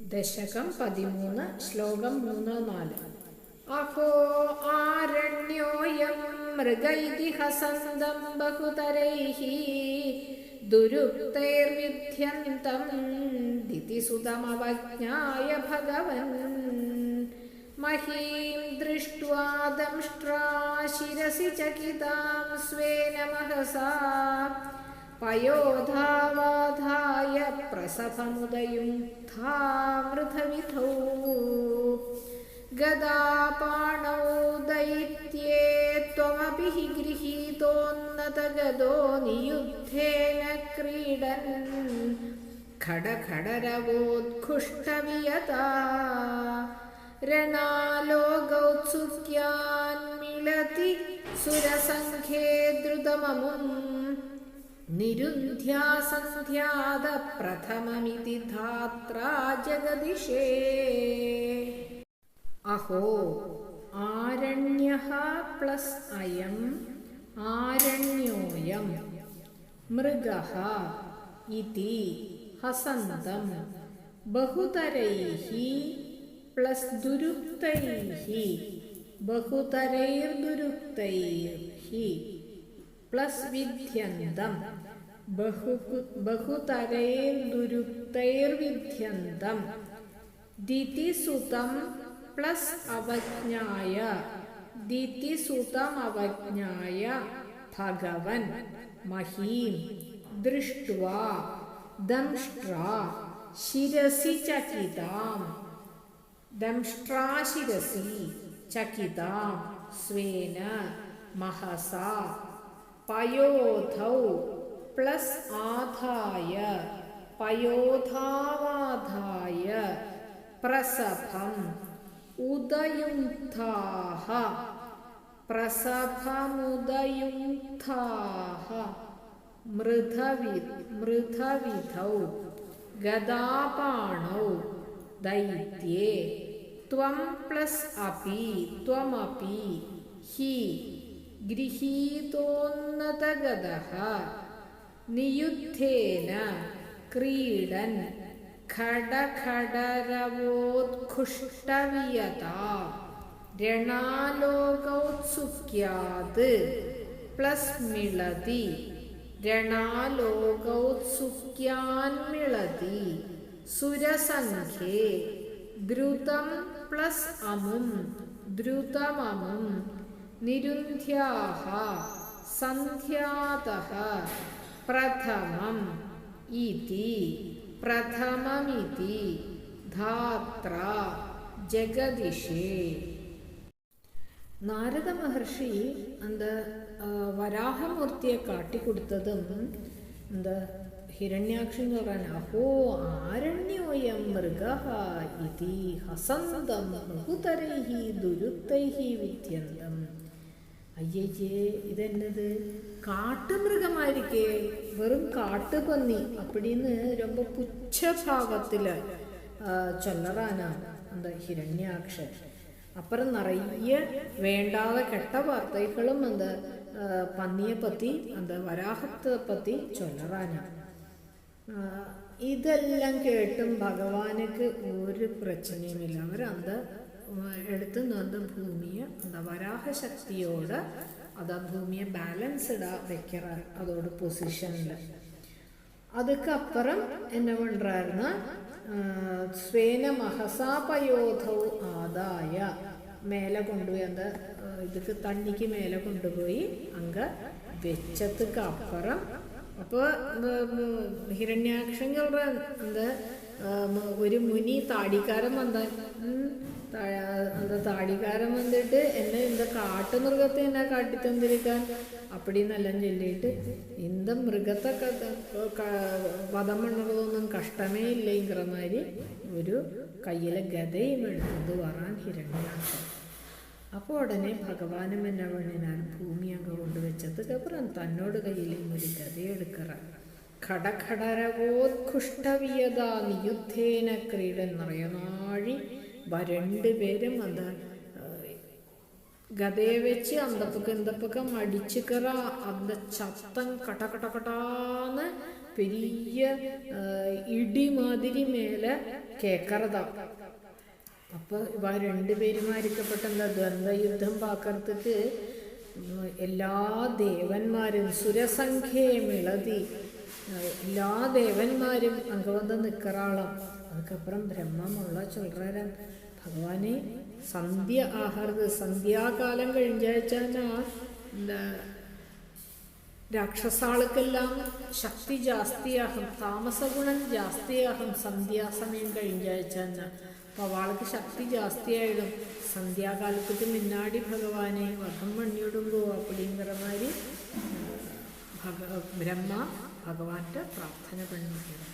ദശകം പതിമൂന്ന് ശ്ലോകം മൂന്ന് നാല്. അഹോ ആരണ്യോയം മൃഗൈതിഹസന്തം ബഹുതരൈः ദുരുക്തൈർവിധ്യന്തം ദിതിസുതമവജ്ഞായ ഭഗവൻ. മഹീം ദൃഷ്ട്വാ ദംഷ്ട്രാ ശിരസി ചകിതാം സ്വേന പയോധാവാധായ പ്രസഭമുദയുക്താമൃതവിധൗ ഗദാപാണൗ ദൈത്യേ ത്വമപി ഗൃഹീതോന്നതഗതോ നിയുദ്ധേന ക്രീഡൻ ഖടഖടരവോത്ഘുഷ്ടവിയതാ രണാലോകൗത്സുക്യാന്മിളതി സുരസംഘേ ദ്രുതമമും പ്രഥമമിതി ധാത്രാ ജഗദിഷേ അഹോ ആരണ്യ പ്ലസ് അയം ആരണ്യോയം മൃഗ ഇതി ഹസന്തം ബഹുതരൈः പ്ലസ് ദുരുക്തൈः ബഹുതരൈർദുരുക്തൈः പ്ലസ് വിദ്യന്തം. ബഹു ബഹുതരൈർദുരുക്തൈർവിദ്യന്തം ദിതിസുതം പ്ലസ് അവജ്ഞായ. ദിതിസുതം അവജ്ഞായ ഭഗവൻ. മഹീം. ദൃഷ്ട്വാ. ദംഷ്ട്രാ. ശിരസി ചകിതാം. ദംഷ്ട്രാ ശിരസി ചകിതാം. സ്വേന. മഹസ. പയോധൗ. പ്ലസ് ആധായ. പയോധാവാധായ. പ്രസഭം. ഉദയുക്താഹ പ്രസഭമുദയുക്താഹ മൃധവി മൃധവിധൗ. ഗതാപാണൗ ദൈത്യേ. ത്വം പ്ലസ് അപി ത്വമപി. ഹി. ഗൃഹീതോന്നതഗതഃ. നിയുദ്ധേന ക്രീഡൻ ഖടഖടരവോത്കുഷ്ടവിയത രണാലോകൗത്സുക്യാത് പ്ലസ് മിളതി. രണാലോകൗത്സുക്യാൻമിളതി സുരസംഖ്യേ ദ്രുതം പ്ലസ് അമും ദ്രുതമമും. നിരുന്ധ്യാഹ സന്ധ്യാതഃ प्रथमम् इति प्रथममिति ധാത്ര ജഗദിഷേ നാരദ മഹർഷി അന്ത വരാഹമൂർത്തിയെ കാട്ടിക്കൊടുത്തതും എന്ത് ഹിരണ്യാക്ഷി എന്ന് പറയാൻ അഹോ ആരണ്യോയം മൃഗ ഇതി ഹസന്തം ബഹുതരൈ ദുരുത്തൈ വിദ്യന്തം അയ്യേ ഇതെന്നത്? കാട്ടുമൃഗമായിരിക്കേ. വെറും കാട്ടുപന്നി അപ്പടിന്ന് രൊമ്പ പുച്ഛഭാവത്തിൽ ചൊല്ലറാന എന്താ ഹിരണ്യാക്ഷൻ. അപ്പുറം നിറയെ വേണ്ടാത കെട്ട വാർത്തകളും എന്താ പന്നിയെ പത്തി എന്താ വരാഹത്തെ പത്തി ചൊല്ലറാന ഇതെല്ലാം കേട്ടും ഭഗവാനക്ക് ഒരു പ്രശ്നമില്ല അവരെന്താ എടുത്തു നിന്ന് ഭൂമിയെ എന്താ വരാഹ ശക്തിയോട് അത് ഭൂമിയെ ബാലൻസ് ഇടാ വെക്കറ അതോട് പൊസിഷനിൽ അതക്കപ്പുറം എന്നെ കൊണ്ടായിരുന്നു സ്വേന മഹസാപയോധ ആദായ. മേല കൊണ്ടുപോയി അത് ഇതൊക്കെ തണ്ണിക്ക് മേലെ കൊണ്ടുപോയി അങ്ക വെച്ചത്തക്ക് അപ്പുറം. അപ്പോൾ ഹിരണ്യാക്ഷങ്ങളുടെ എന്ത് ഒരു മുനി താടിക്കാരം വന്ന എന്താ താടിക്കാരൻ വന്നിട്ട് എന്നെ എന്താ കാട്ടുമൃഗത്തെ എന്നെ കാട്ടിത്തന്നിരിക്കാൻ? അപ്പടിന്നെല്ലാം ചൊല്ലിയിട്ട് എന്ത മൃഗത്തെ വധം പണ്ണതൊന്നും കഷ്ടമേ ഇല്ല ഇങ്ങനെ ഒരു കയ്യിലെ ഗതയും എടുത്തത് വറാൻ ഹിരണ്യാക്ഷം അപ്പോൾ ഉടനെ ഭഗവാനും എന്നെ വണ്ണിനാൻ ഭൂമി അങ്ങ് കൊണ്ടുവച്ചത് അപ്പുറം തന്നോട് കയ്യിലും ഒരു ഗതയെടുക്കറ. കടകടരവോത്കുഷ്ടവിയതാ നിയുദ്ധേന ക്രീഡൻ നിറയനാഴി രണ്ടുപേരും അത്. ഗതയെ വെച്ച് അന്തപ്പൊക്കെ എന്തപ്പൊക്കെ അടിച്ചു കറ അന്ത ചത്തം കട കട കടാന്ന് പെരിയ ഇടി മാതിരി മേലെ കേക്കറതാ. അപ്പൊ ഇവ രണ്ടുപേരുമാരിക്കപ്പെട്ട എന്താ ദ്വന്ദ്വയുദ്ധം പാകർത്തിട്ട് എല്ലാ ദേവന്മാരും സുരസംഖ്യയെ മിളതി. എല്ലാ ദേവന്മാരും അങ്കവന്ന് നിക്കറാളം. അതുക്കപ്പുറം ബ്രഹ്മമുള്ള சொல்கிறாரு ഭഗവാനെ സന്ധ്യ ആഹാരത് സന്ധ്യാകാലം കഴിഞ്ഞാച്ചാൽ എന്താ രാക്ഷസാളുക്കെല്ലാം ശക്തി ജാസ്തിയാകും താമസഗുണം ജാസ്തിയാകും സന്ധ്യാസമയം കഴിഞ്ഞാച്ചാൽ അപ്പോൾ അവൾക്ക് ശക്തി ജാസ്തിയായിടും. സന്ധ്യാകാലത്തേക്ക് മുന്നാടി ഭഗവാനെ വധം പണിയിടുമ്പോ അപ്പടിങ്ങിற മാതിരി ഭഗ ബ്രഹ്മ ഭഗവാന്റെ പ്രാർത്ഥന പണിയിടും